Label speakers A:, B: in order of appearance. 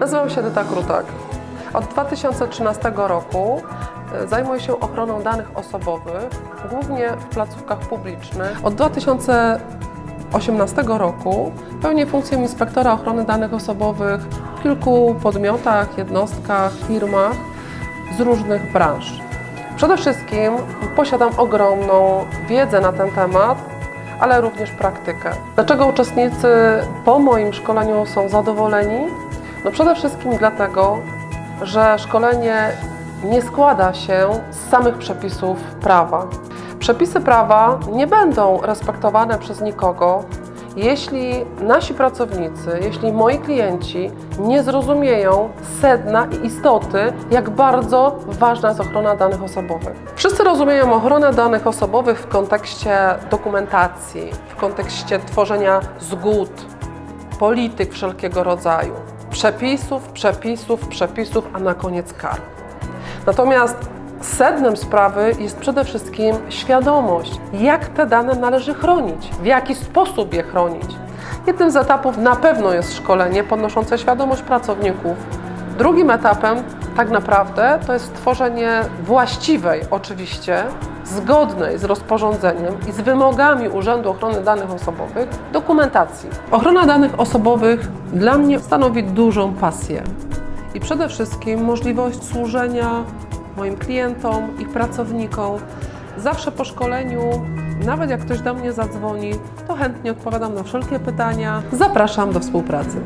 A: Nazywam się Edyta Krutak. Od 2013 roku e, zajmuję się ochroną danych osobowych, głównie w placówkach publicznych. Od 2018 roku pełnię funkcję inspektora ochrony danych osobowych w kilku podmiotach, jednostkach, firmach z różnych branż. Przede wszystkim posiadam ogromną wiedzę na ten temat, ale również praktykę. Dlaczego uczestnicy po moim szkoleniu są zadowoleni? No przede wszystkim dlatego, że szkolenie nie składa się z samych przepisów prawa. Przepisy prawa nie będą respektowane przez nikogo, jeśli nasi pracownicy, jeśli moi klienci nie zrozumieją sedna i istoty, jak bardzo ważna jest ochrona danych osobowych. Wszyscy rozumieją ochronę danych osobowych w kontekście dokumentacji, w kontekście tworzenia zgód, polityk wszelkiego rodzaju, przepisów, przepisów, przepisów, a na koniec kar. Natomiast sednem sprawy jest przede wszystkim świadomość, jak te dane należy chronić, w jaki sposób je chronić. Jednym z etapów na pewno jest szkolenie podnoszące świadomość pracowników. Drugim etapem tak naprawdę to jest stworzenie właściwej, oczywiście, zgodnej z rozporządzeniem i z wymogami Urzędu Ochrony Danych Osobowych dokumentacji. Ochrona danych osobowych dla mnie stanowi dużą pasję i przede wszystkim możliwość służenia moim klientom, ich pracownikom. Zawsze po szkoleniu, nawet jak ktoś do mnie zadzwoni, to chętnie odpowiadam na wszelkie pytania. Zapraszam do współpracy.